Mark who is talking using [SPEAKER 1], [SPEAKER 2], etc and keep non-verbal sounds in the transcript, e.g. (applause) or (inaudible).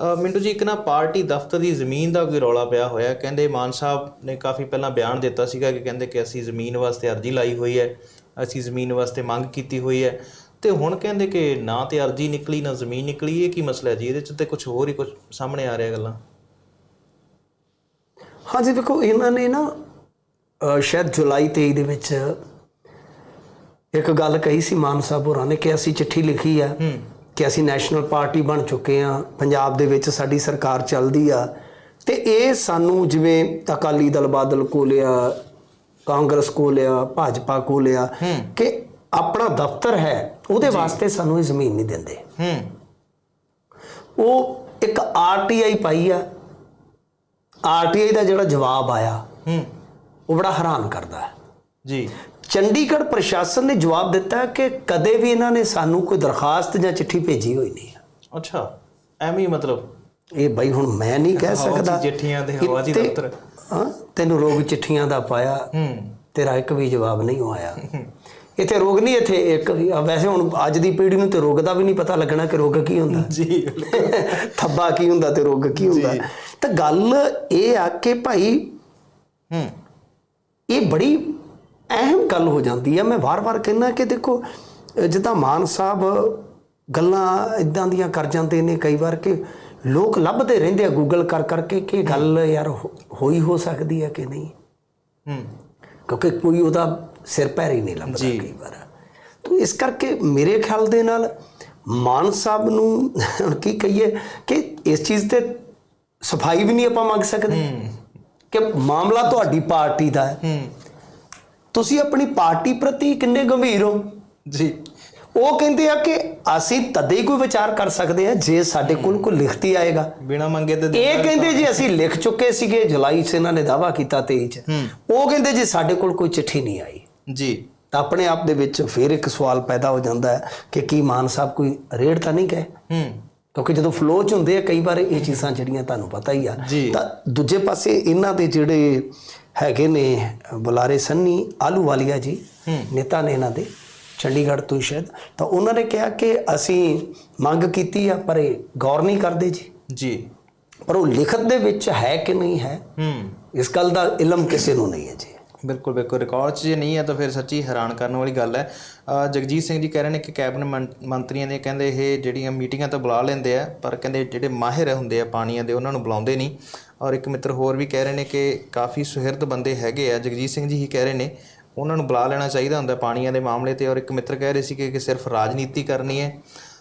[SPEAKER 1] ਮਿੰਟੂ ਜੀ ਇੱਕ ਨਾ ਪਾਰਟੀ ਦਫ਼ਤਰ ਦੀ ਜ਼ਮੀਨ ਦਾ ਕੋਈ ਰੌਲਾ ਪਿਆ ਹੋਇਆ। ਕਹਿੰਦੇ ਮਾਨ ਸਾਹਿਬ ਨੇ ਕਾਫੀ ਪਹਿਲਾਂ ਬਿਆਨ ਦਿੱਤਾ ਸੀਗਾ ਕਿ ਕਹਿੰਦੇ ਕਿ ਅਸੀਂ ਜ਼ਮੀਨ ਵਾਸਤੇ ਅਰਜ਼ੀ ਲਾਈ ਹੋਈ ਹੈ ਅਸੀਂ ਜ਼ਮੀਨ ਵਾਸਤੇ ਮੰਗ ਕੀਤੀ ਹੋਈ ਹੈ। ਤੇ ਹੁਣ ਕਹਿੰਦੇ ਕਿ ਨਾ ਤੇ ਅਰਜ਼ੀ ਨਿਕਲੀ ਨਾ ਜ਼ਮੀਨ ਨਿਕਲੀ ਇਹ ਕੀ ਮਸਲਾ ਹੈ ਜੀ? ਇਹਦੇ ਚ ਤੇ ਕੁਝ ਹੋਰ ਹੀ ਕੁਝ ਸਾਹਮਣੇ ਆ ਰਿਹਾ ਗੱਲਾਂ।
[SPEAKER 2] ਹਾਂਜੀ ਦੇਖੋ ਇਹਨਾਂ ਨੇ ਨਾ ਸ਼ਾਇਦ ਜੁਲਾਈ 23 ਦੇ ਵਿੱਚ ਇੱਕ ਗੱਲ ਕਹੀ ਸੀ ਮਾਨ ਸਾਹਿਬ ਹੋਰਾਂ ਨੇ ਕਿ ਅਸੀਂ ਚਿੱਠੀ ਲਿਖੀ ਆ। ਕਿ ਅਸੀਂ ਨੈਸ਼ਨਲ ਪਾਰਟੀ ਬਣ ਚੁੱਕੇ ਆ ਪੰਜਾਬ ਦੇ ਵਿੱਚ ਸਾਡੀ ਸਰਕਾਰ ਚੱਲਦੀ ਆ। ਤੇ ਇਹ ਸਾਨੂੰ ਜਿਵੇਂ ਅਕਾਲੀ ਦਲ ਬਾਦਲ ਕੋਲਿਆ ਕਾਂਗਰਸ ਕੋਲਿਆ ਭਾਜਪਾ ਕੋਲਿਆ ਕਿ ਆਪਣਾ ਦਫ਼ਤਰ ਹੈ ਉਹਦੇ ਵਾਸਤੇ ਸਾਨੂੰ ਇਹ ਜ਼ਮੀਨ ਨਹੀਂ ਦਿੰਦੇ।
[SPEAKER 1] ਹੂੰ।
[SPEAKER 2] ਉਹ ਇੱਕ ਆਰਟੀਆਈ ਪਾਈ ਆ। ਆਰਟੀਆਈ ਦਾ ਜਿਹੜਾ ਜਵਾਬ ਆਇਆ
[SPEAKER 1] ਹੂੰ।
[SPEAKER 2] ਉਹ ਬੜਾ ਹੈਰਾਨ ਕਰਦਾ। ਹੈ
[SPEAKER 1] ਜੀ।
[SPEAKER 2] ਚੰਡੀਗੜ੍ਹ ਪ੍ਰਸ਼ਾਸਨ ਨੇ ਜਵਾਬ ਦਿੱਤਾ ਕਿ ਕਦੇ ਵੀ ਇਹਨਾਂ ਨੇ ਸਾਨੂੰ ਕੋਈ ਦਰਖਾਸਤ ਜਾਂ ਚਿੱਠੀ ਭੇਜੀ ਹੋਈ ਨਹੀਂ
[SPEAKER 1] ਅੱਛਾ ਐਵੇਂ ਹੀ ਮਤਲਬ?
[SPEAKER 2] ਇਹ ਬਈ ਹੁਣ ਮੈਂ ਨਹੀਂ ਕਹਿ ਸਕਦਾ।
[SPEAKER 1] ਚਿੱਠੀਆਂ ਦੇ ਹਵਾ 'ਚ ਹੀ
[SPEAKER 2] ਇੱਥੇ-
[SPEAKER 1] ਦਫ਼ਤਰ।
[SPEAKER 2] ਹਾਂ ਤੈਨੂੰ ਰੋਗ ਚਿੱਠੀਆਂ ਦਾ ਪਾਇਆ
[SPEAKER 1] ਹੂੰ।
[SPEAKER 2] ਤੇਰਾ ਇੱਕ ਵੀ ਜਵਾਬ ਨਹੀਂ ਆਇਆ। ਇੱਥੇ ਰੋਗ ਨਹੀਂ ਇੱਥੇ ਇੱਕ ਵੈਸੇ ਹੁਣ ਅੱਜ ਦੀ ਪੀੜ੍ਹੀ ਨੂੰ ਤੇ ਰੋਗ ਦਾ ਵੀ ਨਹੀਂ ਪਤਾ ਲੱਗਣਾ ਕਿ ਰੋਗ ਕੀ ਹੁੰਦਾ।
[SPEAKER 1] ਜੀ (laughs)
[SPEAKER 2] ਥੱਬਾ ਕੀ ਹੁੰਦਾ ਤੇ ਰੋਗ ਕੀ ਹੁੰਦਾ। ਤਾਂ ਗੱਲ ਇਹ ਆ ਕਿ ਭਾਈ
[SPEAKER 1] ਹੂੰ।
[SPEAKER 2] ਇਹ ਬੜੀ ਅਹਿਮ ਗੱਲ ਹੋ ਜਾਂਦੀ ਹੈ ਮੈਂ ਵਾਰ-ਵਾਰ ਕਹਿੰਦਾ ਕਿ ਦੇਖੋ ਜਿੱਦਾਂ ਮਾਨ ਸਾਹਿਬ ਗੱਲਾਂ ਇਦਾਂ ਦੀਆਂ ਕਰ ਜਾਂਦੇ ਨੇ ਕਈ ਵਾਰ ਕਿ ਲੋਕ ਲੱਭਦੇ ਰਹਿੰਦੇ ਆ ਗੂਗਲ ਕਰ ਕਰਕੇ ਕਿ ਗੱਲ ਯਾਰ ਹੋਈ ਹੋ ਸਕਦੀ ਹੈ ਕਿ ਨਹੀਂ।
[SPEAKER 1] ਹੂੰ।
[SPEAKER 2] ਕਿਉਂਕਿ ਕੋਈ ਉਹਦਾ ਸਿਰ ਪੈਰ ਹੀ ਨਹੀਂ ਲੱਭਦਾ। ਕਈ ਵਾਰ। ਤਾਂ ਇਸ ਕਰਕੇ ਮੇਰੇ ਖਿਆਲ ਦੇ ਨਾਲ ਮਾਨ ਸਾਹਿਬ ਨੂੰ ਹੁਣ ਕੀ ਕਹੀਏ ਕਿ ਇਸ ਚੀਜ਼ ਤੇ ਸਫ਼ਾਈ ਵੀ ਨਹੀਂ ਆਪਾਂ ਮੰਗ ਸਕਦੇ। ਕਿ ਮਾਮਲਾ ਤੁਹਾਡੀ ਪਾਰਟੀ ਦਾ ਹੈ।
[SPEAKER 1] ਹੂੰ।
[SPEAKER 2] ਤੁਸੀਂ ਆਪਣੀ ਪਾਰਟੀ ਪ੍ਰਤੀ ਕਿੰਨੇ ਗੰਭੀਰ ਹੋ?
[SPEAKER 1] ਜੀ।
[SPEAKER 2] ਉਹ ਕਹਿੰਦੇ ਆ ਕਿ ਅਸੀਂ ਤਦੇ ਹੀ ਕੋਈ ਵਿਚਾਰ ਕਰ ਸਕਦੇ ਆ ਜੇ ਸਾਡੇ ਕੋਲ ਕੋਈ ਲਿਖਤੀ ਆਏਗਾ।
[SPEAKER 1] ਬਿਨਾ ਮੰਗੇ ਤੇ
[SPEAKER 2] ਇਹ ਕਹਿੰਦੇ ਜੀ ਅਸੀਂ ਲਿਖ ਚੁੱਕੇ ਸੀਗੇ ਜੁਲਾਈ 'ਚ ਇਹਨਾਂ ਨੇ ਦਾਵਾ ਕੀਤਾ 23 ਚ। ਉਹ ਕਹਿੰਦੇ ਜੀ ਸਾਡੇ ਕੋਲ ਕੋਈ ਚਿੱਠੀ ਨਹੀਂ ਆਈ।
[SPEAKER 1] ਜੀ।
[SPEAKER 2] ਤਾਂ ਆਪਣੇ ਆਪ ਦੇ ਵਿੱਚ ਫਿਰ ਇੱਕ ਸਵਾਲ ਪੈਦਾ ਹੋ ਜਾਂਦਾ ਹੈ ਕਿ ਕੀ ਮਾਨ ਸਾਹਿਬ ਕੋਈ ਰੇਡ ਤਾਂ ਨਹੀਂ ਗਏ?
[SPEAKER 1] ਹੂੰ।
[SPEAKER 2] ਕਿਉਂਕਿ ਜਦੋਂ ਫਲੋ ਚ ਹੁੰਦੇ ਆ ਕਈ ਵਾਰ ਇਹ ਚੀਜ਼ਾਂ ਜਿਹੜੀਆਂ ਤੁਹਾਨੂੰ ਪਤਾ ਹੀ ਆ। ਤਾਂ ਦੂਜੇ ਪਾਸੇ ਇਹਨਾਂ ਦੇ ਜਿਹੜੇ ਹੈਗੇ ਨੇ ਬੁਲਾਰੇ ਸੰਨੀ ਆਲੂਵਾਲੀਆ ਜੀ ਨੇਤਾ ਨੇ ਇਹਨਾਂ ਦੇ ਚੰਡੀਗੜ੍ਹ ਤੋਂ ਸ਼ਾਇਦ। ਤਾਂ ਉਹਨਾਂ ਨੇ ਕਿਹਾ ਕਿ ਅਸੀਂ ਮੰਗ ਕੀਤੀ ਆ ਪਰ ਇਹ ਗੌਰ ਨਹੀਂ ਕਰਦੇ ਜੀ।
[SPEAKER 1] ਜੀ।
[SPEAKER 2] ਪਰ ਉਹ ਲਿਖਤ ਦੇ ਵਿੱਚ ਹੈ ਕਿ ਨਹੀਂ ਹੈ
[SPEAKER 1] ਹੂੰ।
[SPEAKER 2] ਇਸ ਗੱਲ ਦਾ ਇਲਮ ਕਿਸੇ ਨੂੰ ਨਹੀਂ ਹੈ ਜੀ।
[SPEAKER 1] ਬਿਲਕੁਲ ਬਿਲਕੁਲ। ਰਿਕਾਰਡ 'ਚ ਜੇ ਨਹੀਂ ਹੈ ਤਾਂ ਫਿਰ ਸੱਚੀ ਹੈਰਾਨ ਕਰਨ ਵਾਲੀ ਗੱਲ ਹੈ। ਜਗਜੀਤ ਸਿੰਘ ਜੀ ਕਹਿ ਰਹੇ ਨੇ ਕਿ ਕੈਬਨਿਟ ਮੰ- ਮੰਤਰੀਆਂ ਨੇ ਕਹਿੰਦੇ ਇਹ ਜਿਹੜੀਆਂ ਮੀਟਿੰਗਾਂ ਤਾਂ ਬੁਲਾ ਲੈਂਦੇ ਆ, ਪਰ ਕਹਿੰਦੇ ਜਿਹੜੇ ਮਾਹਿਰ ਹੁੰਦੇ ਆ ਪਾਣੀਆਂ ਦੇ, ਉਹਨਾਂ ਨੂੰ ਬੁਲਾਉਂਦੇ ਨਹੀਂ। ਔਰ ਇੱਕ ਮਿੱਤਰ ਹੋਰ ਵੀ ਕਹਿ ਰਹੇ ਨੇ ਕਿ ਕਾਫੀ ਸੁਹਿਰਦ ਬੰਦੇ ਹੈਗੇ ਆ। ਜਗਜੀਤ ਸਿੰਘ ਜੀ ਹੀ ਕਹਿ ਰਹੇ ਨੇ, ਉਹਨਾਂ ਨੂੰ ਬੁਲਾ ਲੈਣਾ ਚਾਹੀਦਾ ਹੁੰਦਾ ਪਾਣੀਆਂ ਦੇ ਮਾਮਲੇ ਤੇ। ਔਰ ਇੱਕ ਮਿੱਤਰ ਕਹਿ ਰਹੇ ਸੀ ਕਿ ਸਿਰਫ ਰਾਜਨੀਤੀ ਕਰਨੀ ਹੈ।